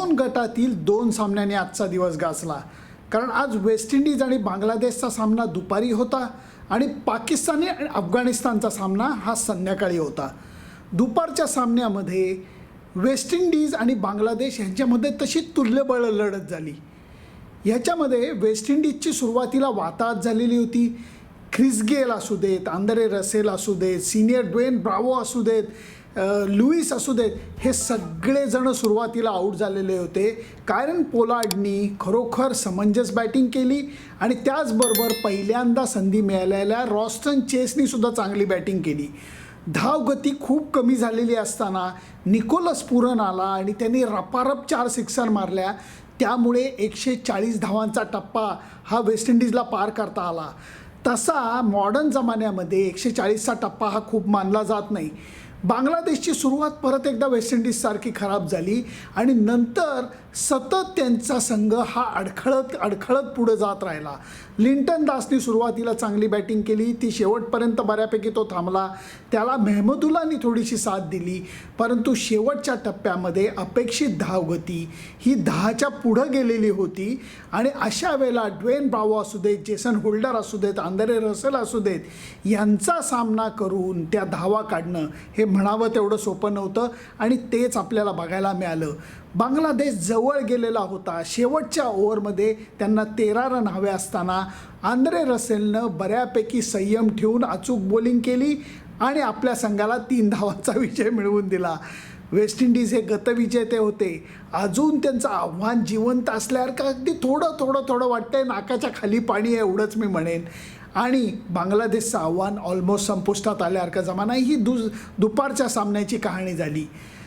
दोन गटातील दोन सामन्यांनी आजचा दिवस गाजला. कारण आज वेस्ट इंडिज आणि बांगलादेशचा सामना दुपारी होता आणि पाकिस्तानी आणि अफगाणिस्तानचा सामना हा संध्याकाळी होता. दुपारच्या सामन्यामध्ये वेस्ट इंडिज आणि बांगलादेश यांच्यामध्ये तशी तुल्यबळ लढत झाली. ह्याच्यामध्ये वेस्ट इंडिजची सुरुवातीला वाताहत झालेली होती. ख्रिस गेल असू देत आंदरे रसेल असू देत सिनियर ड्वेन ब्रावो असू देत लुईस असू देत हे सगळेजण सुरुवातीला आऊट झालेले होते. कारण पोलार्डनी खरोखर समंजस बॅटिंग केली आणि त्याचबरोबर पहिल्यांदा संधी मिळालेल्या रॉस्टन चेसनीसुद्धा चांगली बॅटिंग केली. धावगती खूप कमी झालेली असताना निकोलस पुरन आला आणि त्यांनी रपारप चार सिक्सर मारल्या. त्यामुळे एकशे चाळीस धावांचा टप्पा हा वेस्ट इंडिजला पार करता आला. तसा मॉडर्न जमान्यामध्ये एकशे चाळीसचा टप्पा हा खूप मानला जात नाही. बांगलादेशची सुरुवात परत एकदा वेस्ट इंडिजसारखी खराब झाली आणि नंतर सतत त्यांचा संघ हा अडखळत अडखळत पुढे जात राहिला. लिंटन दासनी सुरुवातीला चांगली बॅटिंग केली. ती शेवटपर्यंत बऱ्यापैकी तो थांबला. त्याला मेहमदुल्लानी थोडीशी साथ दिली. परंतु शेवटच्या टप्प्यामध्ये अपेक्षित धावगती ही दहाच्या पुढं गेलेली होती. आणि अशा वेळेला ड्वेन ब्रावो असू देत जेसन होल्डर असू देत आंधरे रसेल असू देत यांचा सामना करून त्या धावा काढणं हे म्हणावं तेवढं सोपं नव्हतं आणि तेच आपल्याला बघायला मिळालं. बांगलादेश जवळ गेलेला होता. शेवटच्या ओव्हरमध्ये त्यांना तेरा रन हवे असताना आंद्रे रसेलनं बऱ्यापैकी संयम ठेवून अचूक बॉलिंग केली आणि आपल्या संघाला तीन धावांचा विजय मिळवून दिला. वेस्ट इंडिज हे गतविजेते होते. अजून त्यांचं आव्हान जिवंत असल्यासारखं अगदी थोडं थोडं थोडं वाटतंय. नाकाच्या खाली पाणी आहे एवढंच मी म्हणेन. आणि बांगलादेशचं आव्हान ऑलमोस्ट संपुष्टात आल्यासारखं जमाना ही दु दुपारच्या सामन्याची कहाणी झाली.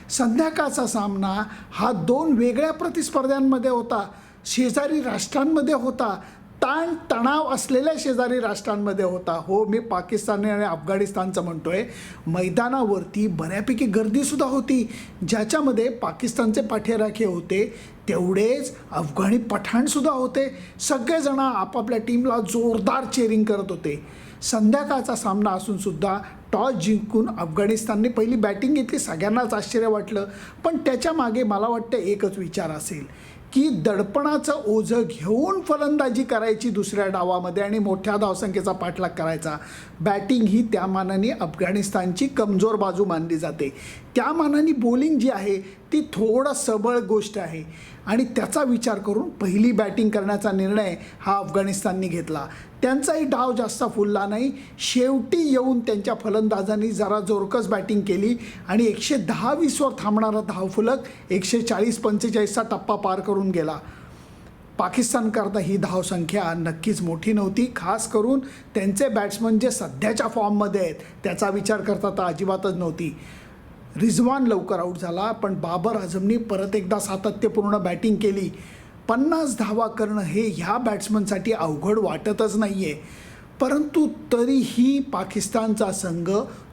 संध्याकाळचा सामना हा दोन वेगळ्या प्रतिस्पर्ध्यांमध्ये होता. शेजारी राष्ट्रांमध्ये होता. ताण तणाव असलेल्या शेजारी राष्ट्रांमध्ये होता. हो मी पाकिस्तानने आणि अफगाणिस्तानचं म्हणतोय. मैदानावरती बऱ्यापैकी गर्दीसुद्धा होती. ज्याच्यामध्ये पाकिस्तानचे पाठीराखे होते तेवढेच अफगाणी पठाणसुद्धा होते. सगळेजण आपापल्या टीमला जोरदार चेरिंग करत होते. संध्याकाळचा सामना असून सुद्धा टॉस जिंकून अफगाणिस्तानने पहिली बॅटिंग घेतली. सगळ्यांनाच आश्चर्य वाटलं. पण त्याच्यामागे मला वाटतं एकच विचार असेल. की दडपणाचं ओझं घेऊन फलंदाजी करायची दुसऱ्या डावामध्ये आणि मोठ्या धावसंख्येचा पाठलाग करायचा. बॅटिंग ही त्या मानाने अफगाणिस्तानची कमजोर बाजू मानली जाते. त्या मानाने बॉलिंग जी आहे ती थोडं सबळ गोष्ट आहे. आणि त्याचा विचार करून पहिली बॅटिंग करण्याचा निर्णय हा अफगाणिस्ताननी घेतला. त्यांचाही डाव जास्त फुलला नाही. शेवटी येऊन त्यांच्या फलंदाजांनी जरा जोरकस बॅटिंग केली आणि एकशे दहा वीसवर थांबणारा धावफलक एकशे चाळीस पंचेचाळीसचा टप्पा पार करून गेला. पाकिस्तानकरता ही धावसंख्या नक्कीच मोठी नव्हती. खास करून त्यांचे बॅट्समन जे सध्याच्या फॉर्ममध्ये आहेत त्याचा विचार करता तर अजिबातच नव्हती. रिझवान लवकर आऊट झाला पण बाबर आझमनी परत एकदा सातत्यपूर्ण बॅटिंग केली. पन्नास धावा करणं हे ह्या बॅट्समनसाठी अवघड वाटतच नाही आहे परंतु तरीही पाकिस्तानचा संघ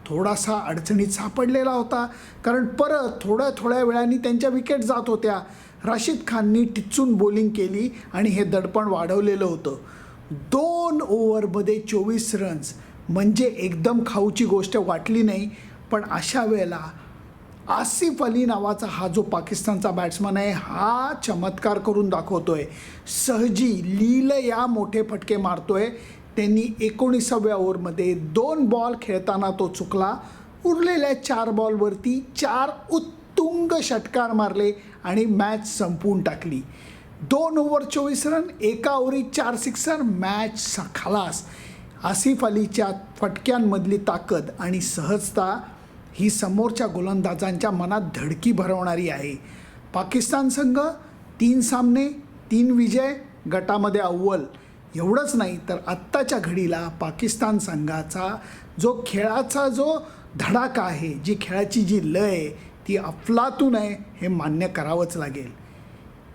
थोडासा अडचणीत सापडलेला होता. कारण परत थोड्या थोड्या वेळाने त्यांच्या विकेट जात होत्या. राशीद खाननी टिचून बॉलिंग केली आणि हे दडपण वाढवलेलं होतं. दोन ओव्हरमध्ये चोवीस रन्स म्हणजे एकदम खाऊची गोष्ट वाटली नाही. पण अशा वेळेला आसिफ अली नावाचा हा जो पाकिस्तानचा बॅट्समन आहे हा चमत्कार करून दाखवतोय. सहजी लील या मोठे फटके मारतोय. त्यांनी एकोणीसाव्या ओव्हरमध्ये दोन बॉल खेळताना तो चुकला. उरलेल्या चार बॉलवरती चार उत्तुंग षटकार मारले आणि मॅच संपवून टाकली. दोन ओव्हर चोवीस रन एका ओव्हरीत चार सिक्सर मॅच स- खलास. आसिफ अलीच्या फटक्यांमधली ताकद आणि सहजता ही समोरच्या गोलंदाजांच्या मनात धडकी भरवणारी आहे. पाकिस्तान संघ तीन सामने तीन विजय गटामध्ये अव्वल. एवढंच नाही तर आत्ताच्या घडीला पाकिस्तान संघाचा जो खेळाचा जो धडाका आहे जी खेळाची जी लय आहे, ती अफलातून आहे हे मान्य करावंच लागेल.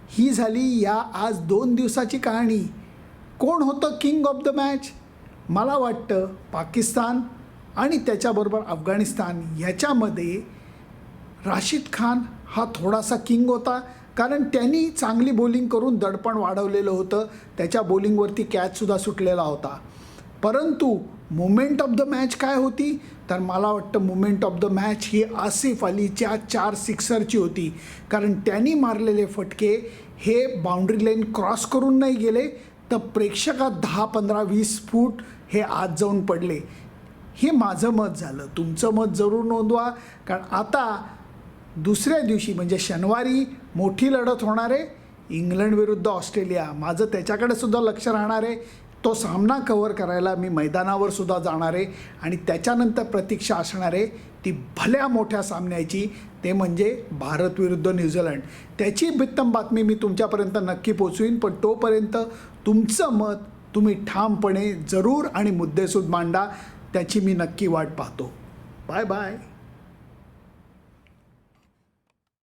ही झाली या आज दोन दिवसाची कहाणी. कोण होतं किंग ऑफ द मॅच मला वाटतं पाकिस्तान आणि त्याच्याबरोबर अफगाणिस्तान ह्याच्यामध्ये राशीद खान हा थोडासा किंग होता. कारण त्यांनी चांगली बॉलिंग करून दडपण वाढवलेलं होतं. त्याच्या बॉलिंगवरती कॅचसुद्धा सुटलेला होता. परंतु मुमेंट ऑफ द मॅच काय होती? तर मला वाटतं मुमेंट ऑफ द मॅच ही आसिफ अलीच्या चार सिक्सरची होती. कारण त्यांनी मारलेले फटके हे बाउंड्री लाईन क्रॉस करून नाही गेले. तर प्रेक्षकात दहा पंधरा वीस फूट हे आत जाऊन पडले. हे माझं मत झालं. तुमचं मत जरूर नोंदवा. कारण आता दुसऱ्या दिवशी म्हणजे शनिवारी मोठी लढत होणार आहे. इंग्लंड विरुद्ध ऑस्ट्रेलिया. माझं त्याच्याकडे सुद्धा लक्ष राहणार आहे. तो सामना कव्हर करायला मी मैदानावर सुद्धा जाणार आहे. आणि त्याच्यानंतर प्रतीक्षा असणार आहे. ती भल्या मोठ्या सामन्याची. ते म्हणजे भारत विरुद्ध न्यूझीलंड त्याची भित्तम बातमी मी तुमच्यापर्यंत नक्की पोचवीन पण तोपर्यंत तुमचं मत तुम्ही ठामपणे जरूर आणि मुद्देसूद मांडा. त्याची मी नक्की वाट पाहतो. Bye bye.